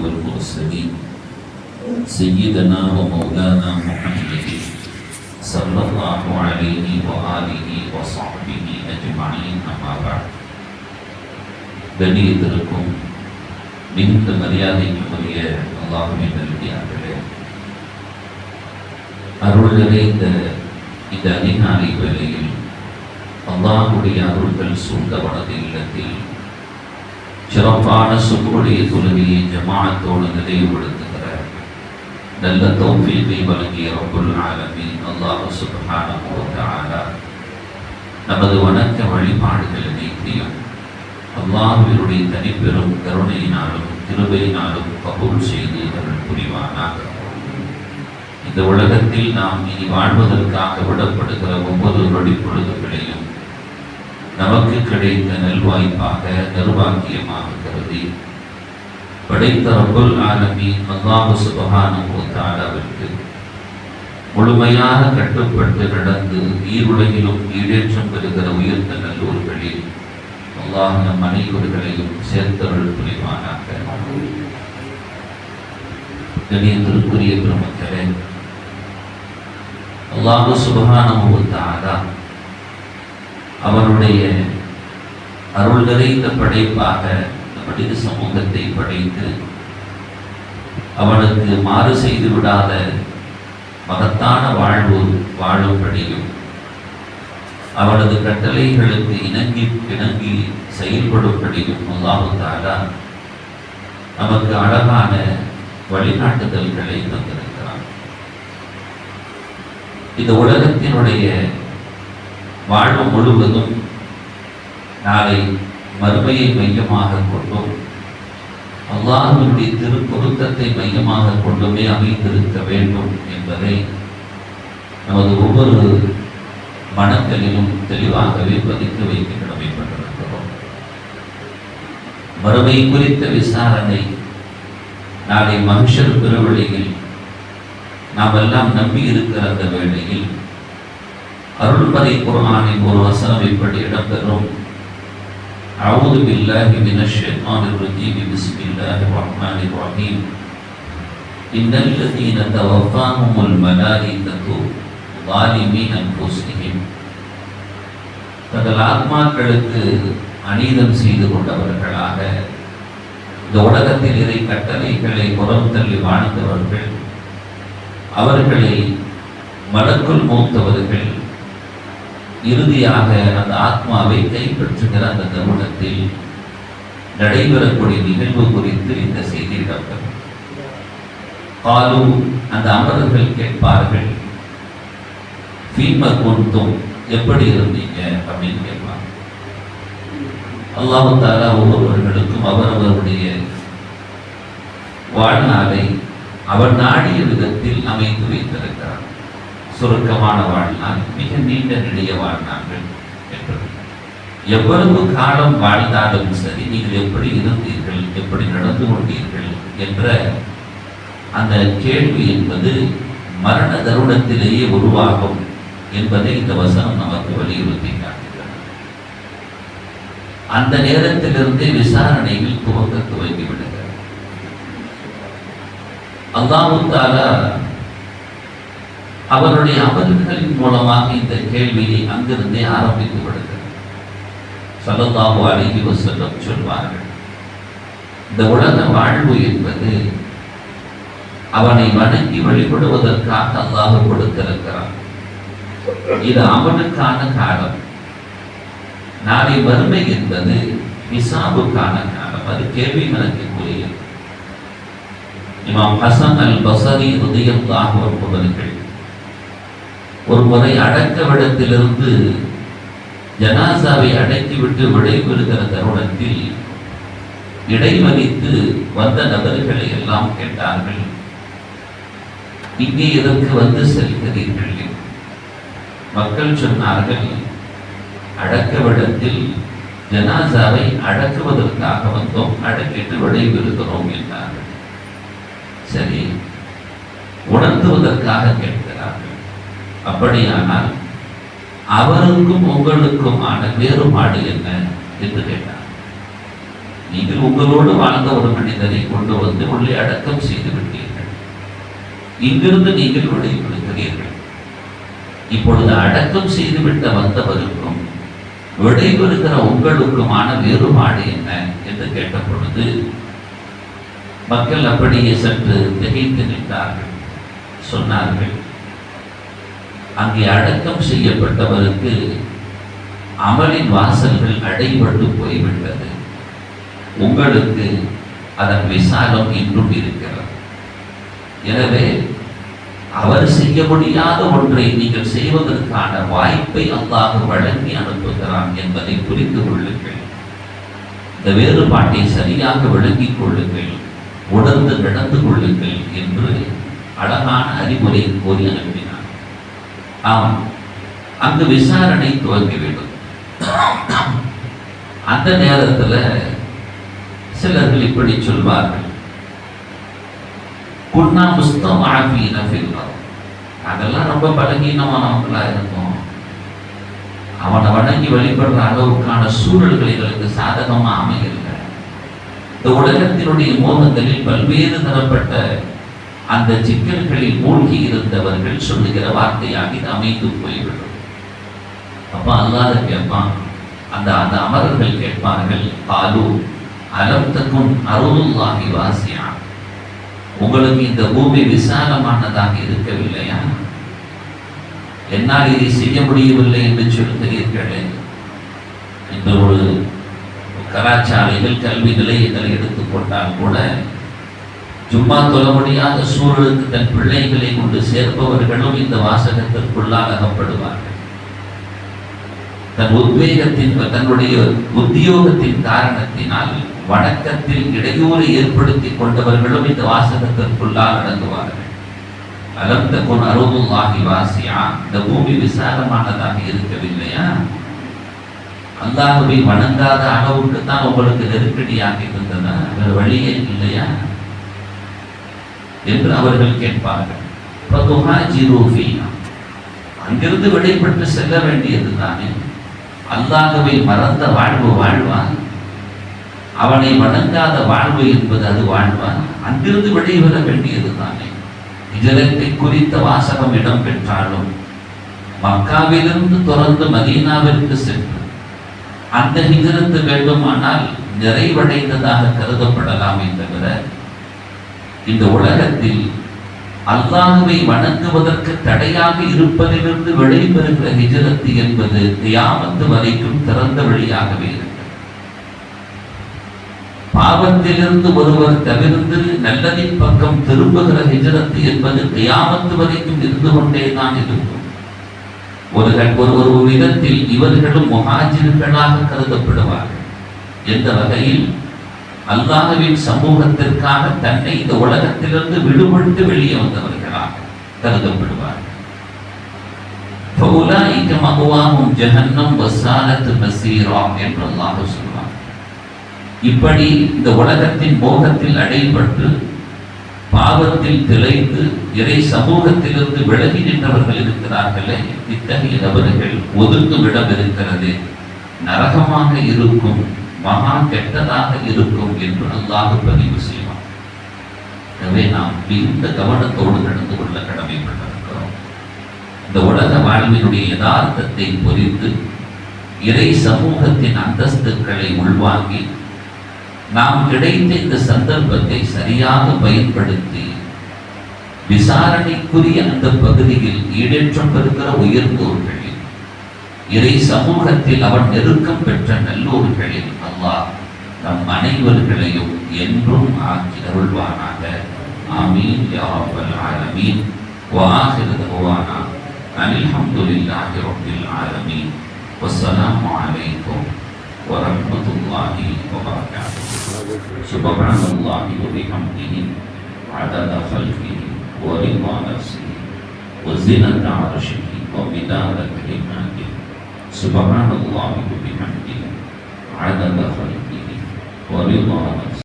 والمرسلين سيدنا ومولانا محمد صلى الله عليه وآله وصحبه أجمعين أما بعد கண்ணியத்திற்கும் மிகுந்த மரியாதைக்குரிய அல்லாஹுவின் நல்லடியார்களே அருள் நிறைந்த இந்த அதிகாலை வேளையில் அல்லாஹுடைய அருள்கள் சூழ்ந்த வனது இல்லத்தில் சிறப்பான சுக்குடைய தொழுகையை ஜமானத்தோடு நினைவுபடுத்துகிற நல்ல தௌஃபீகை வழங்கிய ரப்புல் ஆலமீன் அல்லாஹ் சுப்ஹானஹு நமது வணக்க வழிபாடுகள் நீக்கியும் அல்லாஹுவினுடைய தனிப்பெரும் கருணையினாலும் கிருபையினாலும் கபூல் செய்து அருள் புரிவானாக. இந்த உலகத்தில் நாம் இனி வாழ்வதற்காக விடப்படுகிற ஒவ்வொரு நொடி பொழுதுகளையும் நமக்கு கிடைத்த நல்வாய்ப்பாக நிர்வாகியமாக கருதி படைத்த ரபுல் ஆலமி அல்லாஹு சுபஹானஹு முழுமையாக கட்டுப்பட்டு நடந்து ஈருலகிலும் ஈடேற்றம் பெறுகிற உயர்ந்த நல்லூர்களில் அல்லாஹ் நம் அனைவர்களையும் சேர்த்தவள் புரிவானாக. கணியத்திற்குரிய பெருமக்களே அல்லாஹு சுபஹானஹு அவருடைய அவனுடைய அருள் நிறைந்த படைப்பாக மனித சமூகத்தை படைத்து அவனுக்கு மாறு செய்து விடாத மகத்தான வாழ்வு வாழும்படியும் அவனது கட்டளைகளுக்கு இணங்கி இணங்கி செயல்படும்படியும் அல்லாஹு நமக்கு அழகான வழிகாட்டுதல்களை தந்திருக்கிறான். இந்த உலகத்தினுடைய வாழ்வு முழுவதும் நாளை மறுமையை மையமாக கொண்டும் அல்லாஹுடைய திருப்பொருத்தத்தை மையமாக கொண்டுமே அமைந்திருக்க வேண்டும் என்பதை நமது ஒவ்வொரு மனங்களிலும் தெளிவாகவே பதித்து வைக்க கடமைப்பட்டிருக்கிறோம் மறுமை குறித்த விசாரணை நாளை மனுஷர் பெருவழியில் நாம் எல்லாம் நம்பி இருக்கிற அந்த வேளையில் அருள்மறை குர்ஆனின் ஒரு வசனம் இப்படி இடம்பெறும் أعوذ بالله من الشيطان الرجيم بسم الله الرحمن الرحيم إن الذين توفاهم الملائكة ظالمي أنفسهم தங்கள் ஆத்மாக்களுக்கு அநீதம் செய்து கொண்டவர்களாக இந்த உலகத்தில் இறை கட்டளைகளை புறம் தள்ளி வாழ்ந்தவர்கள் அவர்களை மலக்குள் மூத்தவர்கள் இறுதியாக அந்த ஆத்மாவை கைப்பற்றுகிற அந்த தருணத்தில் நடைபெறக்கூடிய நிகழ்வு குறித்து இந்த செய்தி இடம்பெறும். காலு அந்த அமரர்கள் கேட்பார்கள் ஃபீமர் கொண்டும் எப்படி இருந்தீங்க? அப்படின்னு கேட்பாங்க. அல்லாஹு தாலா ஒவ்வொருவர்களுக்கும் அவரவருடைய வாழ்நாளை அவர் நாடிய விதத்தில் அமைத்து வைத்திருக்கிறார். சுருக்கமான வாழ்நாள் மிக நீண்ட நெடிய வாழ்நாள்கள் என்பது எவ்வளவு காலம் வாழ்ந்தாலும் சரி நீங்கள் எப்படி இருந்தீர்கள் எப்படி நடந்து கொண்டீர்கள் என்ற அந்த கேள்வி என்பது மரண தருணத்திலேயே உருவாகும் என்பதை இந்த வசனம் நமக்கு வலியுறுத்தி காட்டுகிறது. அந்த நேரத்திலிருந்தே விசாரணையில் துவக்க துவங்கி விடுகிறது அல்லாஹு தாலா அவருடைய அமல்களின் மூலமாக இந்த கேள்வியை அங்கிருந்தே ஆரம்பித்து விடுகிறது சல்லல்லாஹு அலைஹி சொல்வார்கள் இந்த உலக வாழ்வு என்பது அவனை வணங்கி வழிபடுவதற்காக அல்லாஹ் கொடுத்திருக்கிறான். இது அவனுக்கான காலம். நாளை வறுமை என்பது விசாபுக்கான காலம். அது கேள்வி மனத்திற்குரியது இமாம் ஹசன் அல் பசரி உதயல்லாஹ் அவர்கள் ஒரு முறை அடக்கவிடத்திலிருந்து ஜனாசாவை அடக்கிவிட்டு விடைபெறுகிற தருணத்தில் இடைமறித்து வந்த நபர்களை எல்லாம் கேட்டார்கள். இங்கே இதற்கு வந்து செல்கிறீர்கள்? மக்கள் சொன்னார்கள் அடக்கவிடத்தில் ஜனாசாவை அடக்குவதற்காக வந்தோம் அடக்கிட்டு விடைபெறுகிறோம் என்றார்கள். சரி உணர்த்துவதற்காக கேட்கிறார்கள் அப்படியானால் அவருக்கும் உங்களுக்குமான வேறுபாடு என்ன என்று கேட்டார். நீங்கள் உங்களோடு வாழ்ந்த ஒரு மனிதரை கொண்டு வந்து உள்ளே அடக்கம் செய்து விட்டீர்கள். இங்கிருந்து நீங்கள் விடைபெறுகிறீர்கள் இப்பொழுது அடக்கம் செய்துவிட்ட வந்தவருக்கும் விடைபெறுகிற உங்களுக்குமான வேறுபாடு என்ன என்று கேட்ட பொழுது மக்கள் அப்படியே சற்று திகைத்து நின்றார்கள். சொன்னார்கள் அங்கே அடக்கம் செய்யப்பட்டவருக்கு அமலின் வாசல்கள் அடைபட்டு போய்விட்டது. உங்களுக்கு அதன் விசாலம் இன்றும் இருக்கிறது. எனவே அவர் செய்ய முடியாத ஒன்றை நீங்கள் செய்வதற்கான வாய்ப்பை அல்லாஹ் வழங்கி அனுப்புகிறான் என்பதை புரிந்து கொள்ளுங்கள். இந்த வேறுபாட்டை சரியாக விளங்கிக் கொள்ளுங்கள். உணர்ந்து நடந்து கொள்ளுங்கள் என்று அழகான அறிவுரை கூறி அனுப்பினார். ஆம். அங்கு விசாரணை துவங்கிவிடும் அந்த நேரத்தில் சிலர்கள் இப்படி சொல்வார்கள். குன்னா புஸ்தம் ஆஃபீன ஃபில்லம் அதெல்லாம் ரொம்ப பலகீனமானவங்களாக இருக்கும். அவனை வணங்கி வழிபடுற அளவுக்கான சூழல்கள் எங்களுக்கு சாதகமா அமையல. இந்த உலகத்தினுடைய மோகங்களில் பல்வேறு தரப்பட்ட அந்த சிக்கல்களில் மூழ்கி இருந்தவர்கள் சொல்லுகிற வார்த்தையாக இது அமைந்து போய்விடும். அப்போ அல்லாத கேட்பான் அந்த அந்த அமரர்கள் கேட்பார்கள் பாலு அலம் தக்கும் வாசியா. உங்களுக்கு இந்த பூமி விசாலமானதாக இருக்கவில்லையா? என்னால் இதை செய்ய முடியவில்லை என்று சொல்கிறீர்களே இந்த ஒரு கலாச்சாரங்கள் கல்வி நிலையங்களை எடுத்துக்கொண்டால் கூட சும்மா தொழ முடியாத சூழலுக்கு தன் பிள்ளைகளை கொண்டு சேர்ப்பவர்களும் இந்த வாசகத்திற்குள்ளால் அகப்படுவார்கள். தன் உத்வேகத்தின் தன்னுடைய உத்தியோகத்தின் காரணத்தினால் வணக்கத்தில் இடையூறு ஏற்படுத்தி கொண்டவர்களும் இந்த வாசகத்திற்குள்ளால் அடங்குவார்கள். அலந்த கொன் ஆகி வாசியா? இந்த பூமி விசாலமானதாக இருக்கவில்லையா? அல்லாஹுவை வணங்காத அளவுக்கு தான் உங்களுக்கு நெருக்கடியாக இருந்ததா வேறு வழியே இல்லையா? என்று அவர்கள் கேட்பார்கள். அங்கிருந்து விடைபெற்று செல்ல வேண்டியது தானே அல்லாகவே மறந்த வாழ்வு வாழ்வான் அவனை வணங்காத வாழ்வு என்பது அது வாழ்வான் அங்கிருந்து விடைபெற வேண்டியது தானே இஜலத்தை குறித்த வாசகம் இடம் பெற்றாலும் மக்காவிலிருந்து தொடர்ந்து மதீனாவிற்கு சென்று அந்த ஹிஜரத்து வேண்டுமானால் நிறைவடைந்ததாக கருதப்படலாமே தவிர இந்த உலகத்தில் அல்லாஹுவை வணங்குவதற்கு தடையாக இருப்பதிலிருந்து வெளிப்பெறுகிற ஹிஜரத்து என்பது தியாமத்து வரைக்கும் திறந்த வழியாகவே இருக்கிறது பாவத்திலிருந்து ஒருவர் தவிர்த்து நல்லதின் பக்கம் திரும்புகிற ஹிஜரத்து என்பது தியாமத்து வரைக்கும் இருந்து கொண்டே தான் இருக்கும். ஒரு ஒரு ஒரு விதத்தில் இவர்களும் முகாஜிர்களாக கருதப்படுவார்கள். எந்த வகையில்? அல்லாஹுவின் சமூகத்திற்காக தன்னை இந்த உலகத்திலிருந்து விடுபட்டு வெளியே வந்தவர்களாக கருதப்படுவார்கள் فَأُولَٰئِكَ مَأْوَاهُمْ جَهَنَّمُ وَسَاءَتْ مَصِيرًا என்று அல்லாஹ் சொல்வார் இப்படி இந்த உலகத்தின் மோகத்தில் அடைபட்டு பாவத்தில் திளைத்து இறை சமூகத்திலிருந்து விலகி நின்றவர்கள் இருக்கிறார்களே இத்தகைய நபர்கள் ஒதுக்கும் இடம் இருக்கிறது நரகமாக இருக்கும் மகா கெட்டதாக இருக்கும் என்று அல்லாஹ் பதிவு செய்வான். எனவே நாம் மிகுந்த கவனத்தோடு நடந்து கொள்ள கடமைப்பட்டிருக்கிறோம். இந்த உலக வாழ்வினுடைய யதார்த்தத்தை பொறித்து இறை சமூகத்தின் அந்தஸ்துக்களை உள்வாங்கி நாம் கிடைத்த இந்த சந்தர்ப்பத்தை சரியாக பயன்படுத்தி விசாரணைக்குரிய அந்த பகுதியில் ஈடேற்றம் பெறுகிற உயர்ந்தோர்களில் இறை சமூகத்தில் அவன் நெருக்கம் பெற்ற நல்லோர்களில் அல்லாஹ் நம் அனைவர்களையும் என்றும் ஆக்கி அருள்வானாக ஆமீன் யா ரப்பல் ஆலமீன் وآخر دعوانا أن الحمد لله رب العالمين والسلام عليكم ورحمة الله وبركاته سبحان الله وبحمده عدد خلقه ورضا نفسه وزنة عرشه ومداد كلماته subhanallah wa bihamdihi adada khalqihi wa ridha